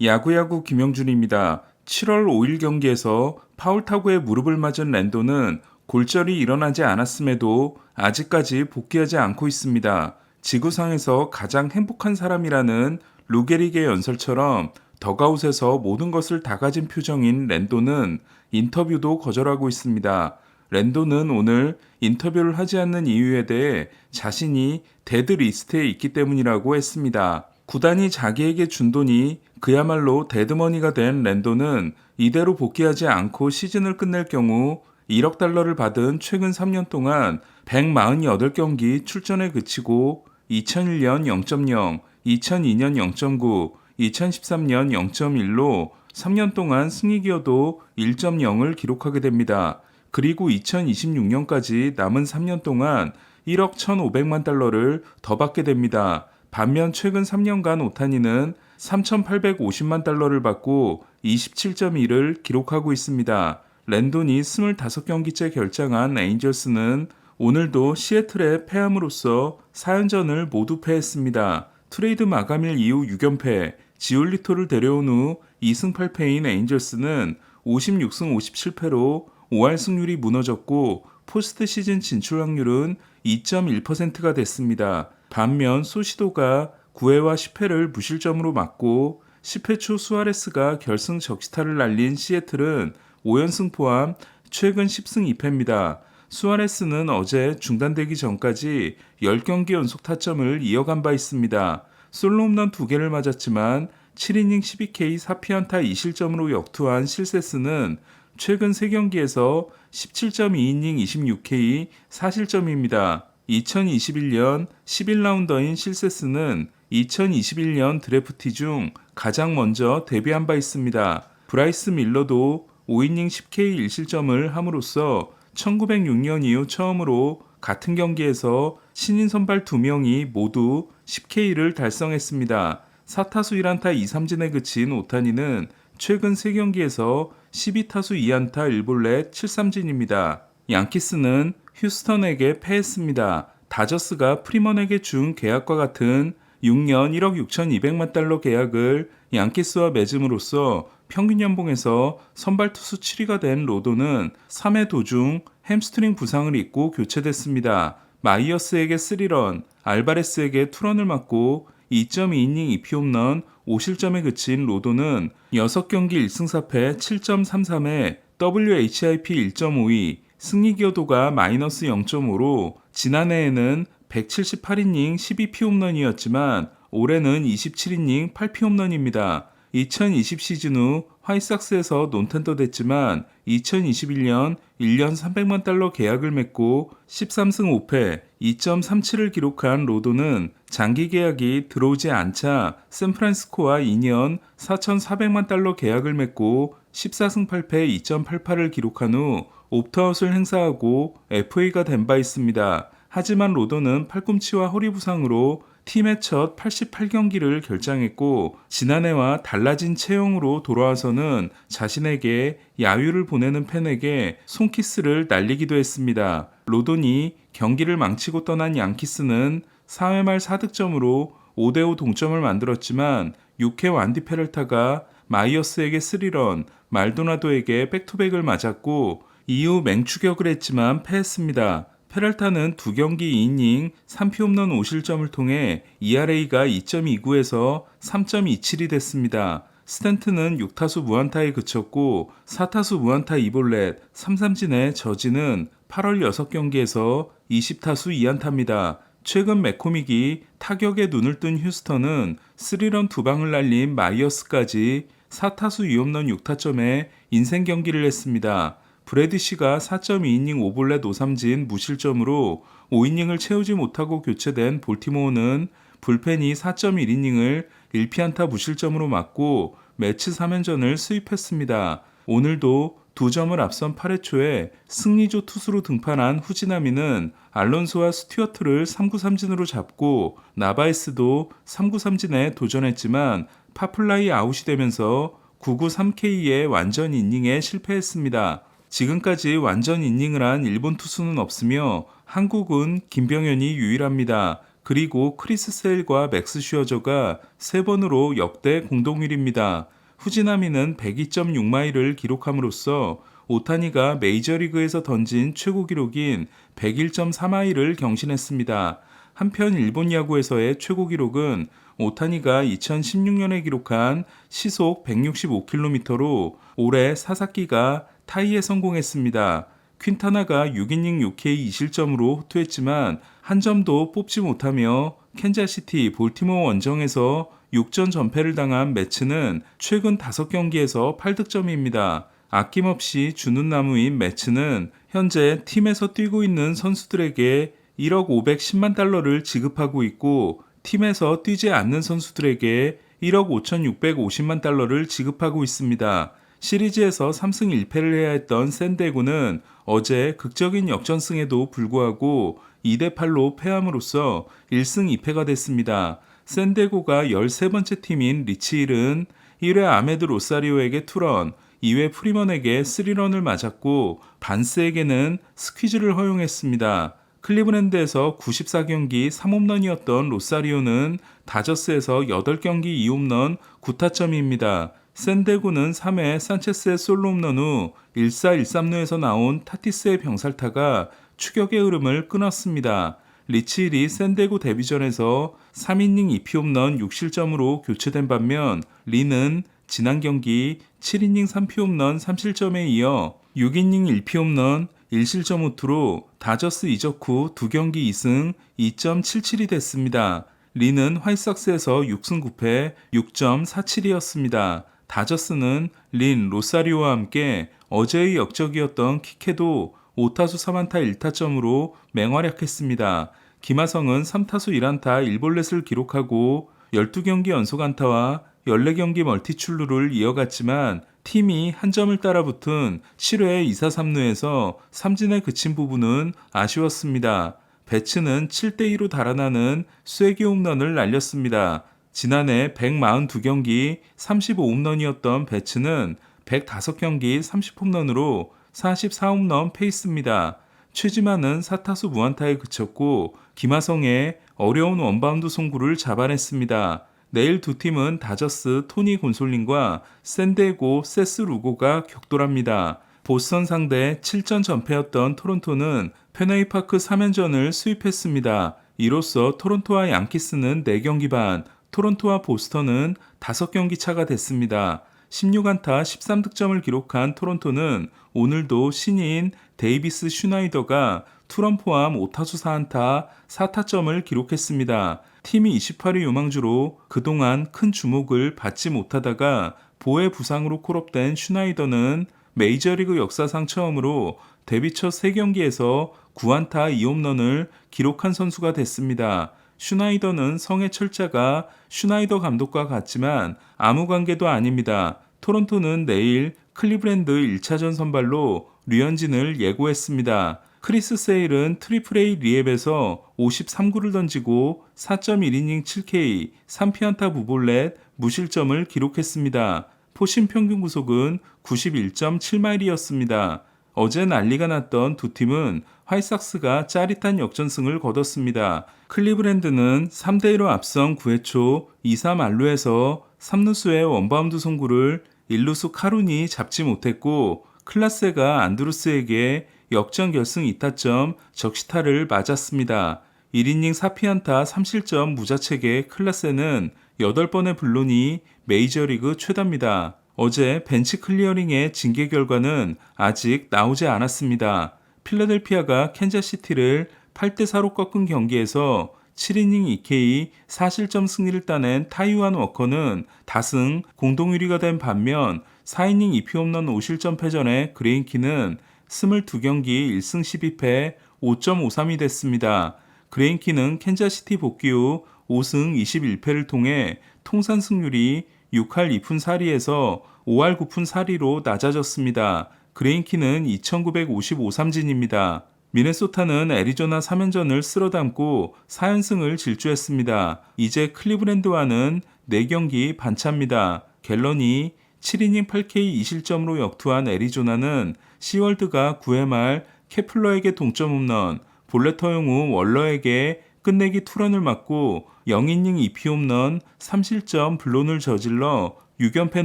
야구야구 김영준입니다. 7월 5일 경기에서 파울 타구에 무릎을 맞은 랜도는 골절이 일어나지 않았음에도 아직까지 복귀하지 않고 있습니다. 지구상에서 가장 행복한 사람이라는 루게릭의 연설처럼 더가웃에서 모든 것을 다 가진 표정인 랜도는 인터뷰도 거절하고 있습니다. 랜도는 오늘 인터뷰를 하지 않는 이유에 대해 자신이 데드 리스트에 있기 때문이라고 했습니다. 구단이 자기에게 준 돈이 그야말로 데드머니가 된 랜도는 이대로 복귀하지 않고 시즌을 끝낼 경우 1억 달러를 받은 최근 3년 동안 148경기 출전에 그치고 2001년 0.0, 2002년 0.9, 2013년 0.1로 3년 동안 승리 기여도 1.0을 기록하게 됩니다. 그리고 2026년까지 남은 3년 동안 1억 1,500만 달러를 더 받게 됩니다. 반면 최근 3년간 오타니는 3,850만 달러를 받고 27.1을 기록하고 있습니다. 랜돈이 25경기째 결장한 에인절스는 오늘도 시애틀에 패함으로써 4연전을 모두 패했습니다. 트레이드 마감일 이후 6연패, 지올리토를 데려온 후 2승 8패인 에인절스는 56승 57패로 5할 승률이 무너졌고 포스트 시즌 진출 확률은 2.1%가 됐습니다. 반면 소시도가 9회와 10회를 무실점으로 막고 10회 초 수아레스가 결승 적시타를 날린 시애틀은 5연승 포함 최근 10승 2패입니다. 수아레스는 어제 중단되기 전까지 10경기 연속 타점을 이어간 바 있습니다. 솔로 홈런 2개를 맞았지만 7이닝 12K 4피안타 2실점으로 역투한 실세스는 최근 3경기에서 17.2이닝 26K 4실점입니다. 2021년 11라운더인 실세스는 2021년 드래프티 중 가장 먼저 데뷔한 바 있습니다. 브라이스 밀러도 5이닝 10K 1실점을 함으로써 1906년 이후 처음으로 같은 경기에서 신인 선발 2명이 모두 10K를 달성했습니다. 4타수 1안타 2삼진에 그친 오타니는 최근 3경기에서 12타수 2안타 1볼넷 7삼진입니다. 양키스는 휴스턴에게 패했습니다. 다저스가 프리먼에게 준 계약과 같은 6년 1억 6,200만 달러 계약을 양키스와 맺음으로써 평균 연봉에서 선발 투수 7위가 된 로도는 3회 도중 햄스트링 부상을 입고 교체됐습니다. 마이어스에게 3런, 알바레스에게 투런을 맞고 2.2이닝 2피 홈런 5실점에 그친 로도는 6경기 1승 4패 7.33에 WHIP 1.52, 승리 기여도가 마이너스 0.5로 지난해에는 178이닝 12피 홈런이었지만 올해는 27이닝 8피 홈런입니다. 2020 시즌 후 화이삭스에서 논텐더 됐지만 2021년 1년 300만 달러 계약을 맺고 13승 5패 2.37을 기록한 로도는 장기 계약이 들어오지 않자 샌프란시스코와 2년 4,400만 달러 계약을 맺고 14승 8패 2.88을 기록한 후 옵트아웃을 행사하고 FA가 된 바 있습니다. 하지만 로도는 팔꿈치와 허리 부상으로 팀의 첫 88경기를 결장했고 지난해와 달라진 체형으로 돌아와서는 자신에게 야유를 보내는 팬에게 손키스를 날리기도 했습니다. 로돈이 경기를 망치고 떠난 양키스는 4회 말 4득점으로 5대5 동점을 만들었지만 6회 완디 페럴타가 마이어스에게 3런, 말도나도에게 백투백을 맞았고 이후 맹추격을 했지만 패했습니다. 페랄타는 두 경기 2이닝 3피 홈런 5실점을 통해 ERA가 2.29에서 3.27이 됐습니다. 스탠트는 6타수 무안타에 그쳤고 4타수 무안타 2볼넷 3삼진의 저지는 8월 6경기에서 20타수 2안타입니다. 최근 맥코믹이 타격에 눈을 뜬 휴스턴은 3런 두 방을 날린 마이어스까지 4타수 2홈런 6타점에 인생 경기를 했습니다. 브래디시가 4.2이닝 5볼넷 5삼진 무실점으로 5이닝을 채우지 못하고 교체된 볼티모어는 불펜이 4.1이닝을 1피안타 무실점으로 맞고 매치 3연전을 수입했습니다. 오늘도 두 점을 앞선 8회 초에 승리조 투수로 등판한 후지나미는 알론소와 스튜어트를 3구 3진으로 잡고 나바에스도 3구 3진에 도전했지만 파플라이 아웃이 되면서 9구 3K의 완전 이닝에 실패했습니다. 지금까지 완전 이닝을 한 일본 투수는 없으며 한국은 김병현이 유일합니다. 그리고 크리스 세일과 맥스 슈어저가 세 번으로 역대 공동 1위입니다. 후지나미는 102.6마일을 기록함으로써 오타니가 메이저리그에서 던진 최고 기록인 101.4마일을 경신했습니다. 한편 일본 야구에서의 최고 기록은 오타니가 2016년에 기록한 시속 165km로 올해 사사키가 타이에 성공했습니다. 퀸타나가 6이닝 6K 2실점으로 호투했지만 한 점도 뽑지 못하며 캔자시티 볼티모어 원정에서 6전 전패를 당한 매츠는 최근 5경기에서 8득점입니다. 아낌없이 주는 나무인 매츠는 현재 팀에서 뛰고 있는 선수들에게 1억 510만 달러를 지급하고 있고 팀에서 뛰지 않는 선수들에게 1억 5,650만 달러를 지급하고 있습니다. 시리즈에서 3승 1패를 해야 했던 샌데고는 어제 극적인 역전승에도 불구하고 2대 8로 패함으로써 1승 2패가 됐습니다. 샌데고가 13번째 팀인 리치힐은 1회 아메드 로사리오에게 투런, 2회 프리먼에게 3런을 맞았고 반스에게는 스퀴즈를 허용했습니다. 클리브랜드에서 94경기 3홈런이었던 로사리오는 다저스에서 8경기 2홈런 9타점입니다. 샌데고는 3회 산체스의 솔로 홈런 후 1사 1삼루에서 나온 타티스의 병살타가 추격의 흐름을 끊었습니다. 리치힐이 샌데고 데뷔전에서 3이닝 2피 홈런 6실점으로 교체된 반면 리는 지난 경기 7이닝 3피 홈런 3실점에 이어 6이닝 1피 홈런 1실점 호투로 다저스 이적 후 2경기 2승 2.77이 됐습니다. 리는 화이삭스에서 6승 9패 6.47이었습니다. 다저스는 린, 로사리오와 함께 어제의 역적이었던 키케도 5타수 3안타 1타점으로 맹활약했습니다. 김하성은 3타수 1안타 1볼넷을 기록하고 12경기 연속 안타와 14경기 멀티출루를 이어갔지만 팀이 한 점을 따라붙은 7회 2사 3루에서 삼진에 그친 부분은 아쉬웠습니다. 배츠는 7대2로 달아나는 쐐기 홈런을 날렸습니다. 지난해 142경기 35홈런이었던 배츠는 105경기 30홈런으로 44홈런 페이스입니다. 최지만은 4타수 무안타에 그쳤고 김하성의 어려운 원바운드 송구를 잡아냈습니다. 내일 두 팀은 다저스 토니 곤솔린과 샌데고 세스 루고가 격돌합니다. 보스턴 상대 7전 전패였던 토론토는 페너이파크 3연전을 수입했습니다. 이로써 토론토와 양키스는 4경기 반, 토론토와 보스턴은 5경기 차가 됐습니다. 16안타 13득점을 기록한 토론토는 오늘도 신인 데이비스 슈나이더가 투런 포함 5타수 4안타 4타점을 기록했습니다. 팀이 28위 유망주로 그동안 큰 주목을 받지 못하다가 보의 부상으로 콜업된 슈나이더는 메이저리그 역사상 처음으로 데뷔 첫 3경기에서 9안타 2홈런을 기록한 선수가 됐습니다. 슈나이더는 성의 철자가 슈나이더 감독과 같지만 아무 관계도 아닙니다. 토론토는 내일 클리브랜드 1차전 선발로 류현진을 예고했습니다. 크리스 세일은 트리플 A 리앱에서 53구를 던지고 4.1이닝 7K, 3피안타 무볼넷, 무실점을 기록했습니다. 포신 평균 구속은 91.7마일이었습니다. 어제 난리가 났던 두 팀은 화이삭스가 짜릿한 역전승을 거뒀습니다. 클리브랜드는 3대1로 앞선 9회 초2-3 안루에서 3루수의 원바운드 송구를 1루수 카룬이 잡지 못했고 클라세가 안드루스에게 역전 결승 2타점 적시타를 맞았습니다. 1이닝 4피안타 3실점 무자책의 클라세는 8번의 블론이 메이저리그 최다입니다. 어제 벤치 클리어링의 징계 결과는 아직 나오지 않았습니다. 필라델피아가 캔자시티를 8대4로 꺾은 경기에서 7이닝 2K 4실점 승리를 따낸 타이완 워커는 다승 공동 1위가 된 반면 4이닝 2피 홈런 5실점 패전에 그레인키는 22경기 1승 12패 5.53이 됐습니다. 그레인키는 캔자시티 복귀 후 5승 21패를 통해 통산 승률이 6할 2푼 4리에서 5할 9푼 4리로 낮아졌습니다. 그레인키는 2955 삼진입니다. 미네소타는 애리조나 3연전을 쓸어담고 4연승을 질주했습니다. 이제 클리브랜드와는 4경기 반차입니다. 갤런이 7이닝 8K 2실점으로 역투한 애리조나는 시월드가 9회 말 케플러에게 동점 홈런, 볼레터 용우 월러에게 끝내기 투런을 맞고 0이닝 2피 홈런 3실점 블론을 저질러 6연패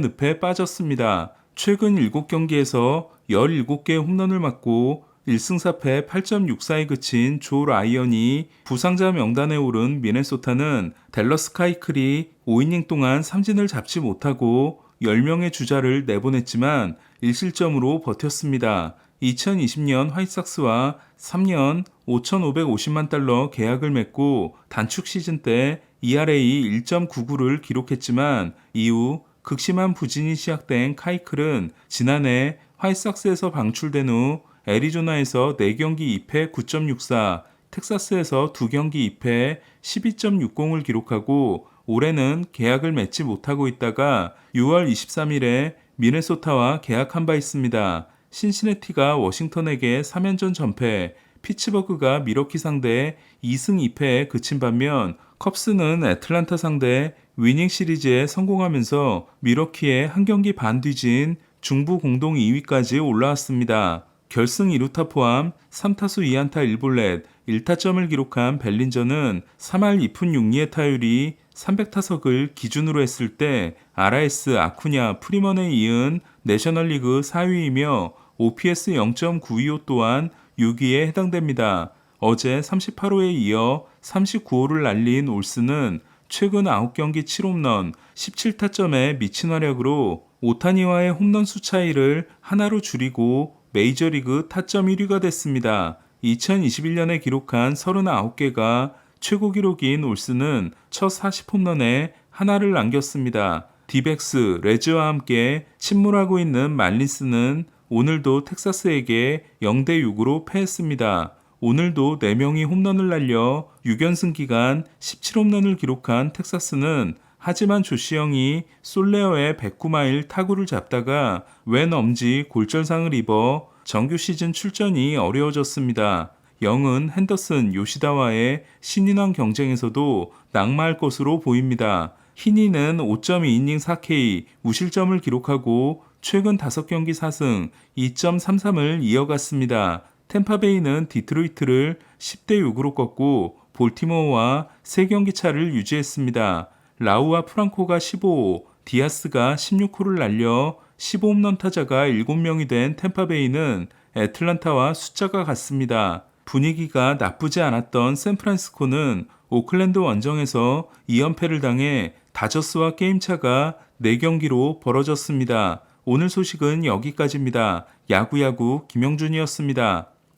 늪에 빠졌습니다. 최근 7경기에서 17개의 홈런을 맞고 1승 4패 8.64에 그친 조 라이언이 부상자 명단에 오른 미네소타는 댈러스 카이클이 5이닝 동안 삼진을 잡지 못하고 10명의 주자를 내보냈지만 1실점으로 버텼습니다. 2020년 화이삭스와 3년 5,550만 달러 계약을 맺고 단축 시즌 때 ERA 1.99를 기록했지만 이후 극심한 부진이 시작된 카이클은 지난해 화이삭스에서 방출된 후 애리조나에서 4경기 2패 9.64, 텍사스에서 2경기 2패 12.60을 기록하고 올해는 계약을 맺지 못하고 있다가 6월 23일에 미네소타와 계약한 바 있습니다. 신시내티가 워싱턴에게 3연전 전패, 피츠버그가 미러키 상대 2승 2패에 그친 반면 컵스는 애틀란타 상대 위닝 시리즈에 성공하면서 미러키의 한 경기 반 뒤진 중부 공동 2위까지 올라왔습니다. 결승 2루타 포함 3타수 2안타 1볼넷 1타점을 기록한 벨린저는 3할 2푼 6리의 타율이 300타석을 기준으로 했을 때 RS, 아쿠냐, 프리먼에 이은 내셔널리그 4위이며 OPS 0.925 또한 6위에 해당됩니다. 어제 38호에 이어 39호를 날린 올스는 최근 9경기 7홈런, 17타점에 미친 활약으로 오타니와의 홈런 수 차이를 하나로 줄이고 메이저리그 타점 1위가 됐습니다. 2021년에 기록한 39개가 최고 기록인 올스는 첫 40홈런에 하나를 남겼습니다. 디백스, 레즈와 함께 침몰하고 있는 말린스는 오늘도 텍사스에게 0대 6으로 패했습니다. 오늘도 4명이 홈런을 날려 6연승 기간 17홈런을 기록한 텍사스는 하지만 조시영이 솔레어의 109마일 타구를 잡다가 왼 엄지 골절상을 입어 정규 시즌 출전이 어려워졌습니다. 영은 핸더슨, 요시다와의 신인왕 경쟁에서도 낙마할 것으로 보입니다. 히니는 5.2이닝 4K 무실점을 기록하고 최근 5경기 4승 2.33을 이어갔습니다. 템파베이는 디트로이트를 10대 6으로 꺾고 볼티모어와 3경기 차를 유지했습니다. 라우와 프랑코가 15호, 디아스가 16호를 날려 15홈런 타자가 7명이 된 템파베이는 애틀란타와 숫자가 같습니다. 분위기가 나쁘지 않았던 샌프란시스코는 오클랜드 원정에서 2연패를 당해 다저스와 게임차가 4경기로 벌어졌습니다. 오늘 소식은 여기까지입니다. 야구야구 김영준이었습니다.